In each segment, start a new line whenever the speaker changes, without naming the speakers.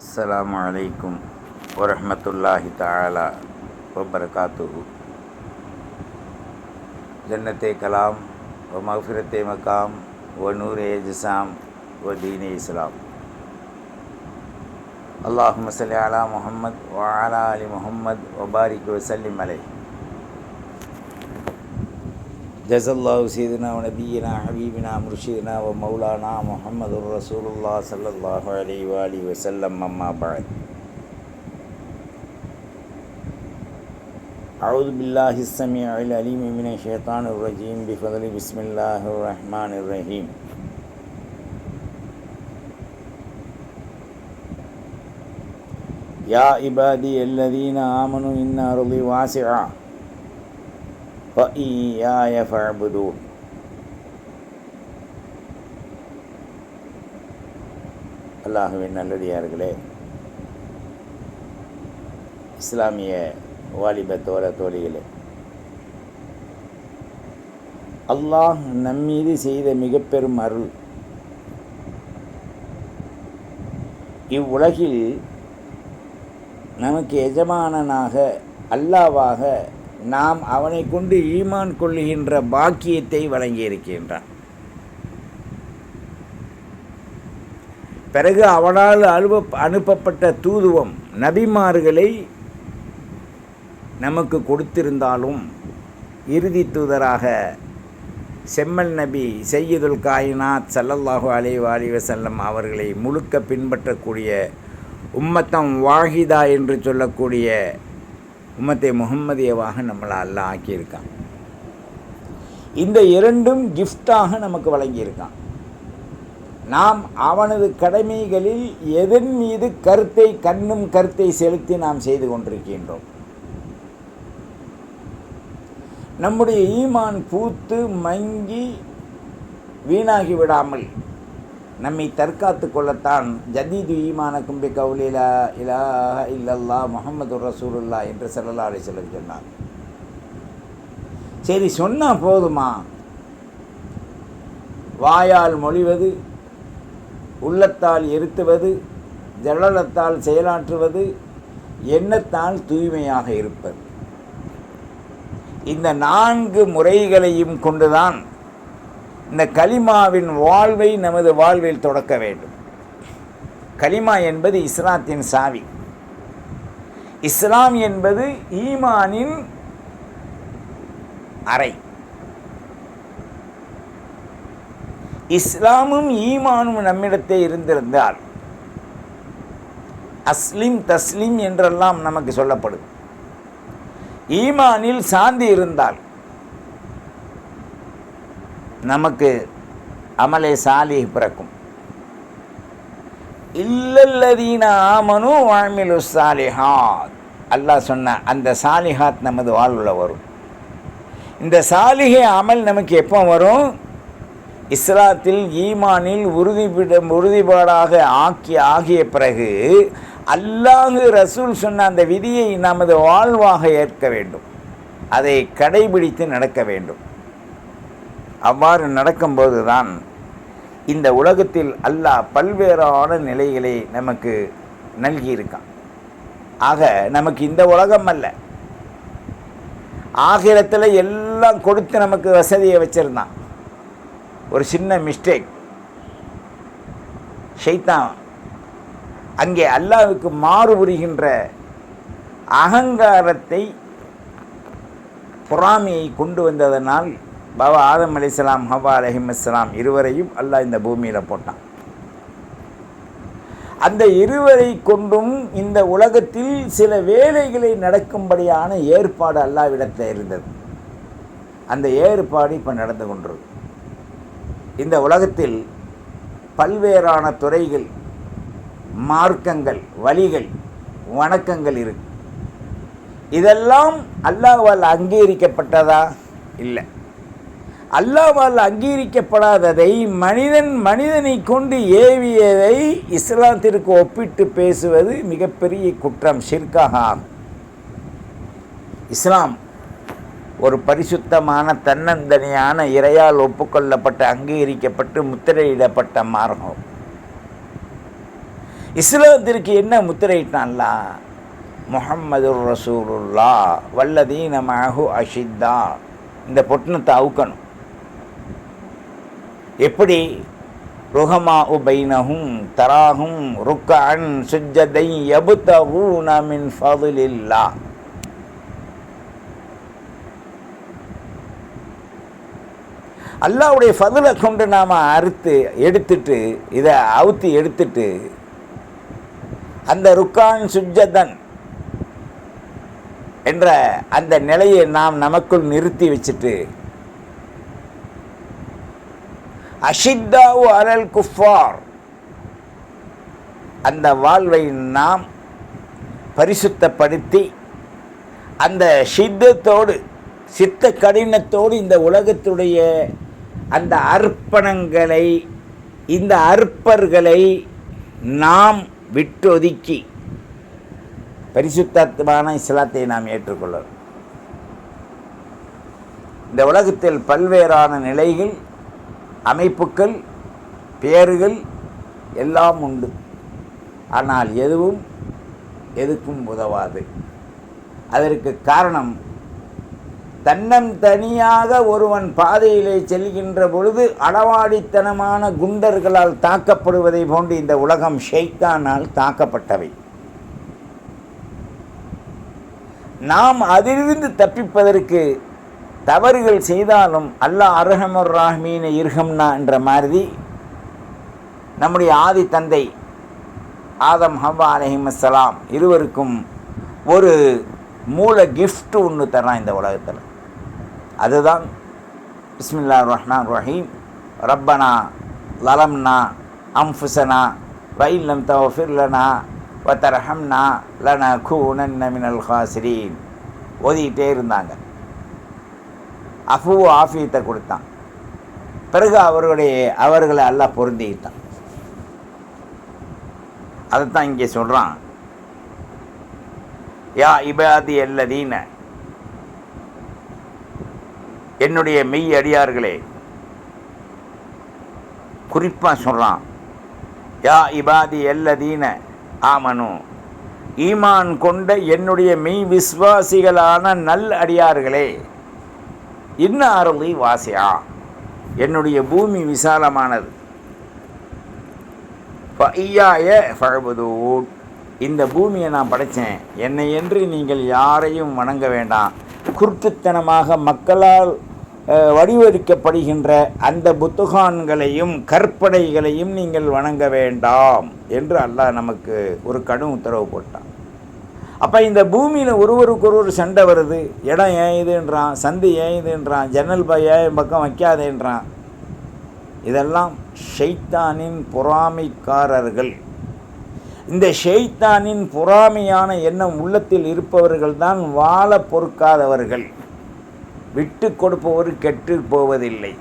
அஸ்லாம் வலைக்கும் வரமத்துல்லாஹி தாலா வபரகாத்துஹு ஜன்னத்தை கலாம் வ மஃபிரத்தை மக்காம் வ நூரே ஜிசாம் வ தீனே இஸ்லாம் அல்லாஹு மசல்லி அலா முஹம்மத் வ அலா அலி முஹம்மத் வபாரிக் வசல்லிம் அலை جزا الله سيدنا ونبينا حبيبنا مرشدنا ومولانا محمد رسول الله صلى الله عليه وآله وسلم أما بعد أعوذ بالله السميع العليم من الشيطان الرجيم بفضل بسم الله الرحمن الرحيم يا عبادي الذين آمنوا إن أرضي واسعة وإياي فاعبدون அல்லாஹுவின் நல்லடியார்களே இஸ்லாமிய வாலிப தோழ தோழிகளே அல்லாஹ் நம்மீது செய்த மிக பெரும் அருள் இவ்வுலகில் நமக்கு எஜமானனாக அல்லாவாக நாம் அவனை கொண்டு ஈமான் கொள்ளுகின்ற பாக்கியத்தை வழங்கியிருக்கின்றான். பிறகு அவனால் அனுப அனுப்பப்பட்ட தூதுவம் நபிமார்களை நமக்கு கொடுத்திருந்தாலும் இறுதி தூதராக செம்மல் நபி செய்யுதுல் காயினாத் சல்லல்லாஹு அலை வாலி வசல்லம் அவர்களை முழுக்க பின்பற்றக்கூடிய உம்மத்தம் வாஹிதா என்று சொல்லக்கூடிய உம்மத்தை முகம்மதியவாக நம்மளை அல்ல ஆக்கியிருக்கான். இந்த இரண்டும் கிஃப்டாக நமக்கு வழங்கியிருக்கான். நாம் அவனது கடமைகளில் எதன் மீது கருத்தை கண்ணும் கருத்தை செலுத்தி நாம் செய்து கொண்டிருக்கின்றோம். நம்முடைய ஈமான் பூத்து மங்கி வீணாகி விடாமல் நம்மை தற்காத்து கொள்ளத்தான் ஜதீது ஈமான கும்பி கவுலிலா இலாஹ இல்லல்லா முகமது ரசூலுல்லா என்று செல்லல்லா அலி செல்லம் சொன்னார். சரி சொன்னால் போதுமா? வாயால் மொழிவது உள்ளத்தால் இருத்துவது ஜலலத்தால் செயலாற்றுவது எண்ணத்தால் தூய்மையாக இருப்பது. இந்த நான்கு முறைகளையும் கொண்டுதான் இந்த கலிமாவின் வாழ்வை நமது வாழ்வில் தொடக்க வேண்டும். கலிமா என்பது இஸ்லாத்தின் சாவி. இஸ்லாம் என்பது ஈமானின் அறை. இஸ்லாமும் ஈமானும் நம்மிடத்தே இருந்திருந்தால் அஸ்லிம் தஸ்லிம் என்றெல்லாம் நமக்கு சொல்லப்படும். ஈமானில் சாந்தி இருந்தால் நமக்கு அமலே சாலி பிறக்கும். இல்லல்லதீன ஆமனு வாழ்மிலு சாலிஹாத். அல்லாஹ் சொன்ன அந்த சாலிஹாத் நமது வாழ்வில் வரும். இந்த சாலிகை அமல் நமக்கு எப்போ வரும்? இஸ்லாத்தில் ஈமானில் உறுதிபிட உறுதிப்பாடாக ஆக்கி ஆகிய பிறகு அல்லாஹு ரசூல் சொன்ன அந்த விதியை நமது வாழ்வாக ஏற்க வேண்டும். அதை கடைபிடித்து நடக்க வேண்டும். அவ்வாறு நடக்கும்போது தான் இந்த உலகத்தில் அல்லாஹ் பல்வேறான நிலைகளை நமக்கு நல்கியிருக்கான். ஆக நமக்கு இந்த உலகம் அல்ல. ஆகிரத்தில் எல்லாம் கொடுத்து நமக்கு வசதியை வச்சுருந்தான். ஒரு சின்ன மிஸ்டேக் ஷைத்தான் அங்கே அல்லாவுக்கு மாறுபுரிகின்ற அகங்காரத்தை பொறாமையை கொண்டு வந்ததனால் பாபா ஆதம் அலிஸ்லாம் ஹவா அலஹிமஸ்லாம் இருவரையும் அல்லாஹ் இந்த பூமியில் போட்டான். அந்த இருவரை கொண்டும் இந்த உலகத்தில் சில வேலைகளை நடக்கும்படியான ஏற்பாடு அல்லாவிடத்தில் இருந்தது. அந்த ஏற்பாடு இப்போ நடந்து கொண்டிருக்கு. இந்த உலகத்தில் பல்வேறான துறைகள் மார்க்கங்கள் வழிகள் வணக்கங்கள் இருக்கு. இதெல்லாம் அல்லாஹ்வால் அங்கீகரிக்கப்பட்டதா? இல்லை. அல்லாவால் அங்கீகரிக்கப்படாததை மனிதன் மனிதனை கொண்டு ஏவியதை இஸ்லாத்திற்கு ஒப்பிட்டு பேசுவது மிகப்பெரிய குற்றம் ஷிர்காக. ஆகும் இஸ்லாம் ஒரு பரிசுத்தமான தன்னந்தனியான இறையால் ஒப்புக்கொள்ளப்பட்டு அங்கீகரிக்கப்பட்டு முத்திரையிடப்பட்ட மார்க்கம். இஸ்லாத்திற்கு என்ன முத்திரையிட்டான்லா முஹம்மது ரசூலுல்லா வல்லதீன மஹு அஷித்தா. இந்த பொட்டினத்தை அவுக்கணும் எப்படி? ருஹமா உபைனஹும் தராகும் ருக்கன் சுஜதை யபுதகூன மின் ஃபதுலில்லா. அல்லாவுடைய ஃபதுலை கொண்டு நாம் அறுத்து எடுத்துட்டு இதை அவுத்தி எடுத்துட்டு அந்த ருக்கான் சுஜதன் என்ற அந்த நிலையை நாம் நமக்குள் நிறுத்தி வச்சுட்டு அஷித்தாவு அலல் குஃபார். அந்த வாழ்வை நாம் பரிசுத்தப்படுத்தி அந்த சித்தத்தோடு சித்த கடினத்தோடு இந்த உலகத்துடைய அந்த அர்ப்பணங்களை இந்த அற்பர்களை நாம் விட்டொதுக்கி பரிசுத்தமான இஸ்லாத்தை நாம் ஏற்றுக்கொள்ளணும். இந்த உலகத்தில் பல்வேறான நிலைகள் அமைப்புக்கள் பேர்கள் எல்லாம் உண்டு. ஆனால் எதுவும் எதுக்கும் உதவாது. அதற்கு காரணம் தன்னம் தனியாக ஒருவன் பாதையிலே செல்கின்ற பொழுது அளவாடித்தனமான குண்டர்களால் தாக்கப்படுவதை போன்று இந்த உலகம் ஷெய்தானால் தாக்கப்பட்டவை. நாம் அதிலிருந்து தப்பிப்பதற்கு தவறுகள் செய்தாலும் அல்லாஹ் அர்ஹமர் ராஹ்மீன இர்ஹம்னா என்ற மாதிரி நம்முடைய ஆதி தந்தை ஆதம் ஹவ்வா அலஹிமஸ்லாம் இருவருக்கும் ஒரு மூல கிஃப்ட் ஒன்று தரான் இந்த உலகத்தில். அதுதான் பிஸ்மில்லா ரஹ்மான் ரஹீம். ரப்பனா லலம்னா அம்ஃபுசனா வைல்லம் தவஃபிர்லனா வத்தரஹம்னா லன குனன் மினல் ஹாசிரீன். ஓதிக்கிட்டே இருந்தாங்க. அஃபு ஆஃபியத்தை கொடுத்தான். பிறகு அவர்களுடைய அவர்களை எல்லாம் பொருந்திக்கிட்டான் அதைத்தான் இங்கே சொல்கிறான் யா இபாதி அல்லதீன என்னுடைய மெய் அடியார்களே குறிப்பாக சொல்கிறான் யா இபாதி அல்லதீன ஆமனு ஈமான் கொண்ட என்னுடைய மெய் விஸ்வாசிகளான நல் அடியார்களே இன்ன அருளி வாசியா? என்னுடைய பூமி விசாலமானது. ஐயாய ஃபழபுதூட் இந்த பூமியை நான் படைத்தேன் என்னை என்று நீங்கள் யாரையும் வணங்க வேண்டாம். குருட்டுத்தனமாக மக்களால் அஹ், வடிவடிக்கப்படுகின்ற அந்த புத்துகான்களையும் கற்பனைகளையும் நீங்கள் வணங்க வேண்டாம் என்று அல்லாஹ் நமக்கு ஒரு கடும் உத்தரவு போட்டான். அப்போ இந்த பூமியில் ஒருவருக்கு ஒருவர் சண்டை வருது. இடம் ஏன் இதுன்றான் சந்தை ஏன் இதுன்றான் ஜன்னல் பாய் ஏன் பக்கம் வைக்காதேன்றான். இதெல்லாம் ஷைத்தானின் பொறாமைக்காரர்கள். இந்த ஷெய்தானின் பொறாமையான எண்ணம் உள்ளத்தில் இருப்பவர்கள் தான் வாழ பொறுக்காதவர்கள். விட்டு கொடுப்பவர் கெட்டு போவதில்லை.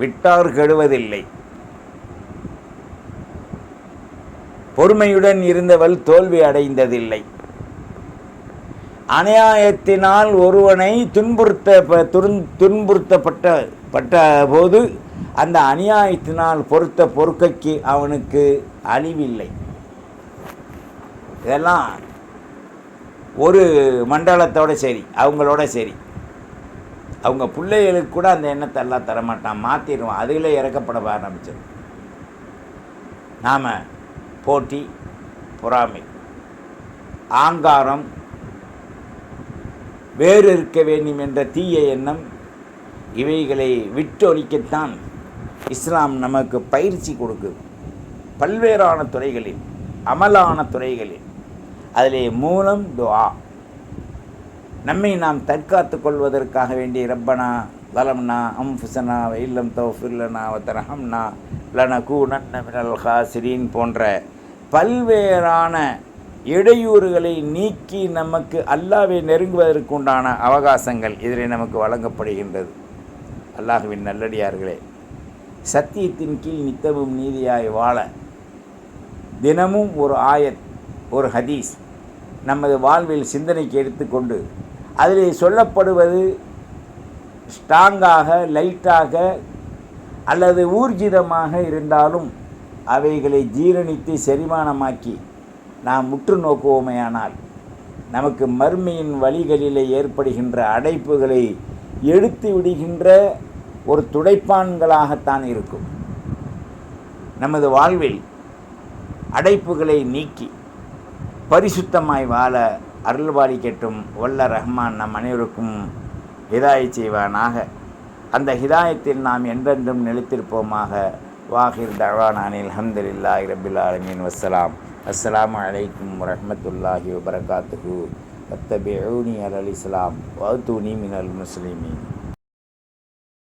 விட்டார் கெடுவதில்லை. பொறுமையுடன் இருந்தவள் தோல்வி அடைந்ததில்லை. அநியாயத்தினால் ஒருவனை துன்புறுத்த துருந்- துன்புறுத்தப்பட்ட பட்ட போது அந்த அநியாயத்தினால் பொறுத்த பொறுக்கைக்கு அவனுக்கு அழிவில்லை. இதெல்லாம் ஒரு மண்டலத்தோட சரி அவங்களோட சரி. அவங்க பிள்ளைகளுக்கு கூட அந்த எண்ணத்தை எல்லாம் தரமாட்டான் மாற்றிடுவான் அதுகளே இறக்கப்பட ஆரம்பிச்சிடும். நாம் போட்டி பொறாமை. ஆங்காரம் வேறு இருக்க வேண்டும் என்ற தீய எண்ணம் இவைகளை விட்டொழிக்கத்தான் இஸ்லாம் நமக்கு பயிற்சி கொடுக்குது. பல்வேறான துறைகளில் அமலான துறைகளில் அதிலே மூலம் துவா நம்மை நாம் தற்காத்து கொள்வதற்காக வேண்டிய ரப்பனா வலம்னா அம்ஃபுசனா இல்லம் தௌஃபிர்லனா வத்தரஹம்னா லனகூனன்ன மினல் ஹாசிரின் போன்ற பல்வேறான இடையூறுகளை நீக்கி நமக்கு அல்லாவை நெருங்குவதற்குண்டான அவகாசங்கள் இதில் நமக்கு வழங்கப்படுகின்றது. அல்லாஹுவின் நல்லடியார்களே சத்தியத்தின் கீழ் நித்தமும் நீதியாய் வாழ தினமும் ஒரு ஆயத் ஒரு ஹதீஸ் நமது வாழ்வில் சிந்தனைக்கு எடுத்துக்கொண்டு அதில் சொல்லப்படுவது ஸ்ட்ராங்காக லைட்டாக அல்லது ஊர்ஜிதமாக இருந்தாலும் அவைகளை ஜீரணித்து செரிமானமாக்கி நாம் உற்று நோக்குவோமேயானால் நமக்கு மர்மையின் வழிகளிலே ஏற்படுகின்ற அடைப்புகளை எடுத்து விடுகின்ற ஒரு துடைப்பான்களாகத்தான் இருக்கும். நமது வாழ்வில் அடைப்புகளை நீக்கி பரிசுத்தமாய் வாழ அருள்பாலிக்கட்டும் வல்ல ரஹ்மான் நம் அனைவருக்கும் ஹிதாயத் செய்வானாக. அந்த ஹிதாயத்தில் நாம் என்றென்றும் நிலைத்திருப்போமாக. வாஹிர் தவானானில் அல்ஹம்துலில்லாஹி ரபில் ஆலமீன் வஸ்ஸலாம் அஸ்ஸலாமு அலைக்கும் வரஹ்மத்துல்லாஹி வபரகாத்துஹு வத்தபிஊனி அலல் இஸ்லாம் வஅத்தூனி மினல் முஸ்லிமீன்